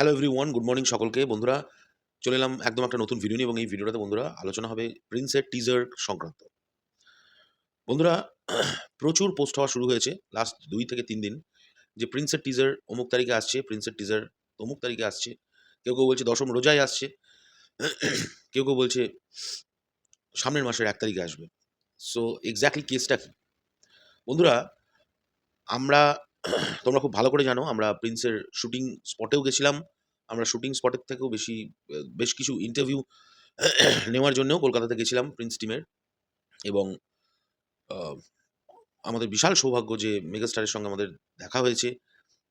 Hello everyone good morning সকলকে। বন্ধুরা, চলে এলাম একদম একটা নতুন ভিডিও নিয়ে এবং এই ভিডিওটাতে বন্ধুরা, আলোচনা হবে প্রিন্সের টিজার সংক্রান্ত। বন্ধুরা, প্রচুর পোস্ট হওয়া শুরু হয়েছে লাস্ট দুই থেকে তিন দিন। যে প্রিন্সের টিজার অমুক তারিখে আসছে প্রিন্সের টিজার অমুক তারিখে আসছে। কেউ কেউ বলছে দশম রোজায় আসছে। কেউ কেউ বলছে সামনের মাসের এক তারিখে আসবে। সো এক্স্যাক্টলি কেসটা কী? বন্ধুরা, আমরা তোমরা খুব ভালো করে জানো, আমরা প্রিন্সের শুটিং স্পটেও গেছিলাম। আমরা শুটিং স্পটের থেকেও বেশি, বেশ কিছু ইন্টারভিউ নেওয়ার জন্যও কলকাতাতে গেছিলাম প্রিন্স টিমের। এবং আমাদের বিশাল সৌভাগ্য যে মেগাস্টারের সঙ্গে আমাদের দেখা হয়েছে।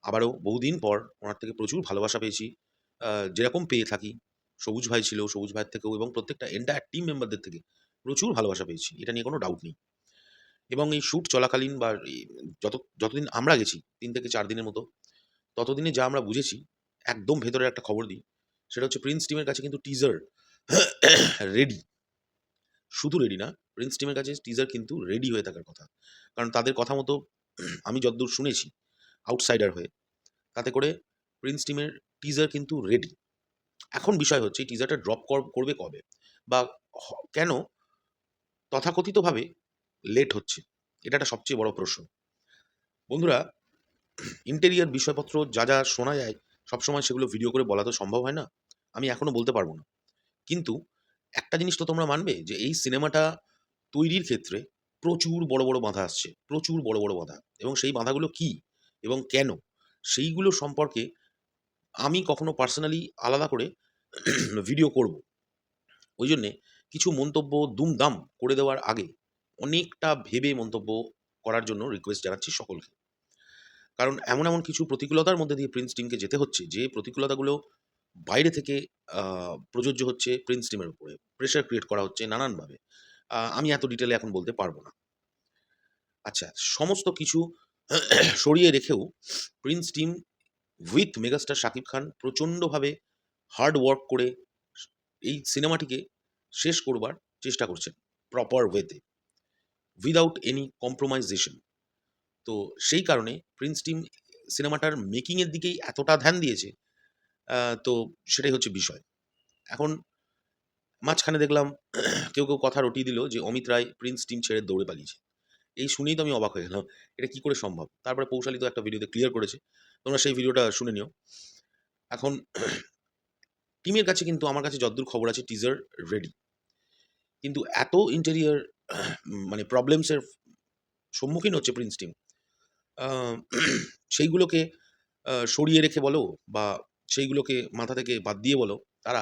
আবারও বহুদিন পর ওনার থেকে প্রচুর ভালোবাসা পেয়েছি। যেরকম পেয়ে থাকি। সবুজ ভাই ছিল, সবুজ ভাইয়ের থেকেও এবং প্রত্যেকটা এন্টায়ার টিম মেম্বারদের থেকে প্রচুর ভালোবাসা পেয়েছি। এটা নিয়ে কোনো ডাউট নেই। এবং এই শ্যুট চলাকালীন বা যত, যতদিন আমরা গেছি, তিন থেকে চার দিনের মতো, ততদিনে যা আমরা বুঝেছি, একদম ভেতরের একটা খবর দিই, সেটা হচ্ছে প্রিন্স টিমের কাছে কিন্তু টিজার রেডি শুধু রেডি না প্রিন্স টিমের কাছে টিজার কিন্তু রেডি হয়ে থাকার কথা। কারণ তাদের কথা মতো আমি যতদূর শুনেছি আউটসাইডার হয়ে, তাতে করে প্রিন্স টিমের টিজার কিন্তু রেডি এখন বিষয় হচ্ছে টিজারটা ড্রপ করবে কবে? বা কেন? তথাকথিতভাবে লেট হচ্ছে? এটা একটা সবচেয়ে বড় প্রশ্ন। বন্ধুরা ইন্টেরিয়ার বিষয়পত্র যা যা শোনা যায়, সবসময় সেগুলো ভিডিও করে বলা তো সম্ভব হয় না? আমি এখনও বলতে পারব না। কিন্তু একটা জিনিস তো তোমরা মানবে যে, এই সিনেমাটা তৈরির ক্ষেত্রে প্রচুর বড় বড় বাধা আসছে। প্রচুর বড় বড় বাধা। এবং সেই বাধাগুলো কি? এবং কেন? সেইগুলো সম্পর্কে আমি কখনো পার্সোনালি আলাদা করে ভিডিও করব। ওই জন্যে কিছু মন্তব্য দুমদাম করে দেওয়ার আগে অনেকটা ভেবে মন্তব্য করার জন্য রিকোয়েস্ট জানাচ্ছি সকলকে। কারণ এমন এমন কিছু প্রতিকূলতার মধ্যে দিয়ে প্রিন্স টিমকে যেতে হচ্ছে, যে প্রতিকূলতাগুলো বাইরে থেকে প্রযোজ্য হচ্ছে প্রিন্স টিমের উপরে। প্রেশার ক্রিয়েট করা হচ্ছে নানানভাবে। আমি এত ডিটেলে এখন বলতে পারব না। আচ্ছা সমস্ত কিছু সরিয়ে রেখেও prince team with megastar Shakib Khan প্রচণ্ডভাবে হার্ড ওয়ার্ক করে এই সিনেমাটিকে শেষ করবার চেষ্টা করছেন প্রপার ওয়েতে উইদাউট এনি কম্প্রোমাইজেশন তো সেই কারণে প্রিন্স টিম সিনেমাটার মেকিংয়ের দিকেই এতটা ধ্যান দিয়েছে তো সেটাই হচ্ছে বিষয়। এখন মাঝখানে দেখলাম কেউ কেউ কথা রটিয়ে দিল যে অমিত রায় প্রিন্স টিম ছেড়ে দৌড়ে পালিয়েছে। এই শুনেই তো আমি অবাক হয়ে গেলাম, এটা কি করে সম্ভব? তারপরে পৌশালী তো একটা ভিডিওতে ক্লিয়ার করেছে, তোমরা সেই ভিডিওটা শুনে নিও। এখন টিমের কাছে কিন্তু আমার কাছে যদ্দূর খবর আছে টিজার রেডি কিন্তু এত ইন্টেরিয়ার মানে প্রবলেমসের সম্মুখীন হচ্ছে প্রিন্স টিম সেইগুলোকে সরিয়ে রেখে বলো বা সেইগুলোকে মাথা থেকে বাদ দিয়ে বলো, তারা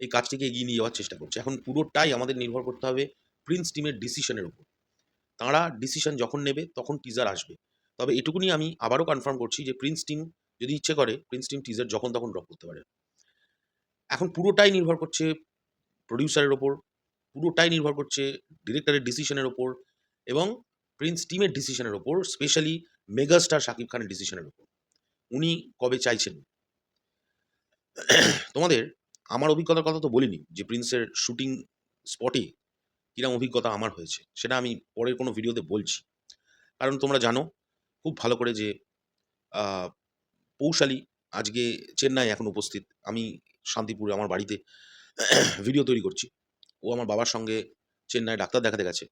এই কাজটিকে এগিয়ে নিয়ে যাওয়ার চেষ্টা করছে। এখন পুরোটাই আমাদের নির্ভর করতে হবে প্রিন্স টিমের ডিসিশনের উপর। তারা ডিসিশন যখন নেবে, তখন টিজার আসবে। তবে এটুকুনি আমি আবারও কনফার্ম করছি যে প্রিন্স টিম যদি ইচ্ছে করে প্রিন্স টিম টিজার যখন তখন ড্রপ করতে পারে। এখন পুরোটাই নির্ভর করছে প্রডিউসারের ওপর পুরোটাই নির্ভর করছে ডিরেক্টরের ডিসিশনের ওপর এবং প্রিন্স টিমের ডিসিশনের ওপর স্পেশালি মেগাস্টার শাকিব খানের ডিসিশনের ওপর। উনি কবে চাইছেন? তোমাদের আমার অভিজ্ঞতার কথা তো বলিনি যে প্রিন্সের শুটিং স্পটে কিরম অভিজ্ঞতা আমার হয়েছে, সেটা আমি পরের কোনো ভিডিওতে বলছি। কারণ তোমরা জানো, খুব ভালো করে যে পৌশালী আজকে চেন্নাই এখন উপস্থিত। আমি শান্তিপুরে আমার বাড়িতে ভিডিও তৈরি করছি। ও আমার বাবার সঙ্গে চেন্নাই ডাক্তার দেখাতে গেছে।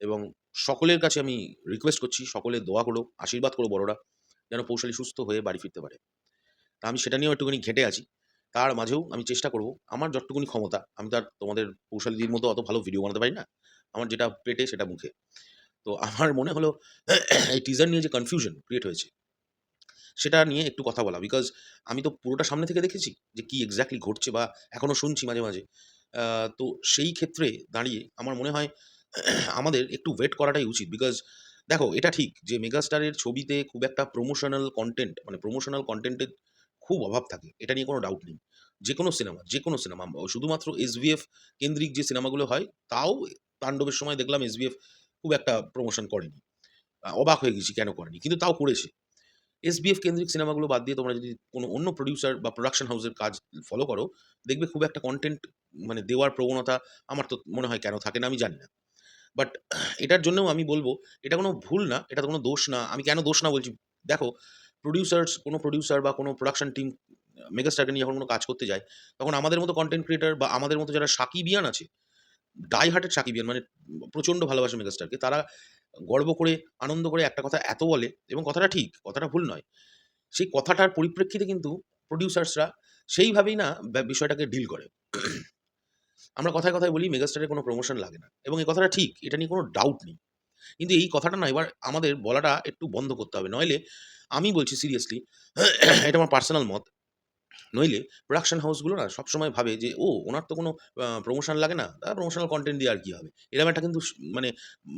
এবং সকলের কাছে আমি রিকোয়েস্ট করছি সকলে দোয়া করো, আশীর্বাদ করো বড়রা, যেন পৌশালী সুস্থ হয়ে বাড়ি ফিরতে পারে। তা আমি সেটা নিয়েও একটুখানি ঘেঁটে আছি। তার মাঝেও আমি চেষ্টা করব, আমার যতটুকুনি ক্ষমতা, আমি তো আর তোমাদের পৌশালীদের মতো অত ভালো ভিডিও বানাতে পারি না, আমার যেটা পেটে সেটা মুখে। তো আমার মনে হলো এই টিজার নিয়ে যে কনফিউশন ক্রিয়েট হয়েছে, সেটা নিয়ে একটু কথা বলা। বিকজ আমি তো পুরোটা সামনে থেকে দেখেছি যে কি এক্স্যাক্টলি ঘটছে বা এখনও শুনছি মাঝে মাঝে। তো সেই ক্ষেত্রে দাঁড়িয়ে আমার মনে হয় আমাদের একটু ওয়েট করাটাই উচিত বিকজ দেখো, এটা ঠিক যে মেগাস্টারের ছবিতে খুব একটা প্রমোশনাল কন্টেন্ট মানে প্রমোশনাল কন্টেন্টের খুব অভাব থাকে, এটা নিয়ে কোনো ডাউট নেই। যে কোনো সিনেমা যে কোনো সিনেমা শুধুমাত্র এসভিএফ কেন্দ্রিক যে সিনেমাগুলো হয়, তাও তাণ্ডবের সময় দেখলাম এসভিএফ খুব একটা প্রমোশন করেনি। অবাক হয়ে গেছি কেন করেনি, কিন্তু তাও করেছে। এসবিএফ কেন্দ্রিক সিনেমাগুলো বাদ দিয়ে তোমরা যদি কোনো অন্য প্রডিউসার বা প্রোডাকশন হাউসের কাজ ফলো করো, দেখবে খুব একটা কন্টেন্ট মানে দেওয়ার প্রবণতা আমার তো মনে হয় কেন থাকে না, আমি জানি না। বাট এটার জন্যও আমি বলব, এটা কোনো ভুল না, এটা তো কোনো দোষ না, আমি কেন দোষ না বলছি? দেখো প্রডিউসার্স কোনো প্রডিউসার বা কোনো প্রোডাকশন টিম মেগাস্টারকে নিয়ে যখন কোনো কাজ করতে যায়, তখন আমাদের মতো কন্টেন্ট ক্রিয়েটার বা আমাদের মতো যারা সাকিবিয়ান আছে ডাই হার্টেড সাকিবিয়ান মানে প্রচণ্ড ভালোবাসে মেগাস্টারকে তারা গর্ব করে, আনন্দ করে একটা কথা এত বলে এবং কথাটা ঠিক, কথাটা ভুল নয়। সেই কথাটার পরিপ্রেক্ষিতে কিন্তু প্রডিউসার্সরা সেইভাবেই না বিষয়টাকে ডিল করে। আমরা কথায় কথায় বলি মেগাস্টারের কোনো প্রমোশন লাগে না এবং এই কথাটা ঠিক, এটা নিয়ে কোনো ডাউট নেই। কিন্তু এই কথাটা না, এবার আমাদের বলাটা একটু বন্ধ করতে হবে। নইলে আমি বলছি সিরিয়াসলি এটা আমার পার্সোনাল মত নইলে প্রোডাকশন হাউসগুলো না সবসময় ভাবে যে, ও, ওনার তো কোনো প্রমোশন লাগে না প্রমোশনাল কন্টেন্ট দিয়ে আর কী হবে? এরকম একটা কিন্তু মানে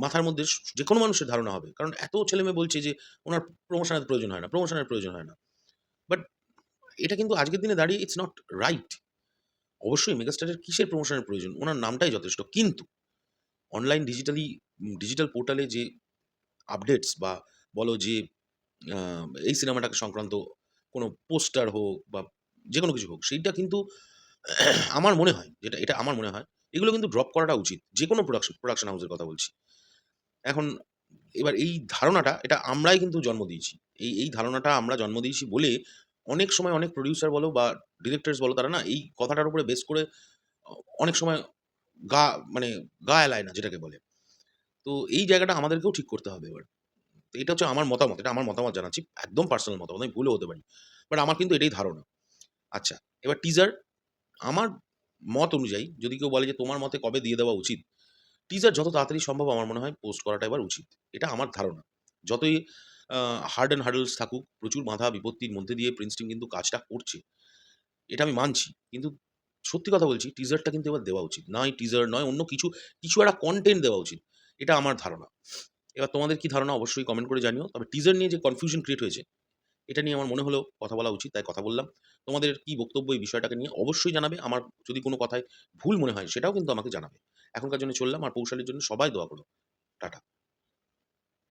মাথার মধ্যে যে কোনো মানুষের ধারণা হবে। কারণ এত ছেলে মেয়ে বলছে যে, ওনার প্রমোশনের প্রয়োজন হয় না প্রমোশনের প্রয়োজন হয় না। বাট এটা কিন্তু আজকের দিনে দাঁড়িয়ে ইটস নট রাইট অবশ্যই মেগাস্টারের কিসের প্রমোশনের প্রয়োজন? ওনার নামটাই যথেষ্ট। কিন্তু অনলাইন ডিজিটালি ডিজিটাল পোর্টালে যে আপডেটস বা বলো যে এই সিনেমাটাকে সংক্রান্ত কোনো পোস্টার হোক বা যে কোনো কিছু হোক, সেইটা কিন্তু আমার মনে হয়, যেটা, এটা আমার মনে হয়, এগুলো কিন্তু ড্রপ করাটা উচিত যে কোনো প্রোডাকশন প্রোডাকশন হাউসের কথা বলছি। এখন, এবার এই ধারণাটা, এটা আমরাই কিন্তু জন্ম দিয়েছি। এই এই ধারণাটা আমরা জন্ম দিয়েছি বলে অনেক সময় অনেক প্রডিউসার বলো বা ডিরেক্টরস বলো, তারা না এই কথাটার উপরে বেস করে অনেক সময় গা মানে গা এলায় না, যেটাকে বলে। তো এই জায়গাটা আমাদেরকেও ঠিক করতে হবে এবার। এটা হচ্ছে আমার মতামত, এটা আমার মতামত জানাচ্ছি, একদম পার্সোনাল মতামত, আমি ভুলও হতে পারি। বাট আমার কিন্তু এটাই ধারণা। আচ্ছা এবার টিজার আমার মত অনুযায়ী যদি কেউ বলে যে তোমার মতে কবে দিয়ে দেওয়া উচিত টিজার যত তাড়াতাড়ি সম্ভব আমার মনে হয় পোস্ট করাটা এবার উচিত। এটা আমার ধারণা। যতই হার্ড অ্যান্ড হার্ডলস থাকুক, প্রচুর বাধা বিপত্তির মধ্যে দিয়ে প্রিন্স টিম কিন্তু কাজটা করছে, এটা আমি মানছি। কিন্তু সত্যি কথা বলছি টিজারটা কিন্তু এবার দেওয়া উচিত। নয় টিজার নয়, অন্য কিছু কিছু একটা কন্টেন্ট দেওয়া উচিত। এটা আমার ধারণা। এবার তোমাদের কি ধারণা অবশ্যই কমেন্ট করে জানিও। তবে টিজার নিয়ে যে কনফিউশন ক্রিয়েট হয়েছে এটা নিয়ে আমার মনে হলো কথা বলা উচিত, তাই কথা বললাম। তোমাদের কি বক্তব্য এই বিষয়টাকে নিয়ে অবশ্যই জানাবে। আমার যদি কোনো কথায় ভুল মনে হয়, সেটাও কিন্তু আমাকে জানাবে। এখনকার জন্য চললাম। আর পৌঁছালের জন্য সবাই দোয়া করো। টাটা।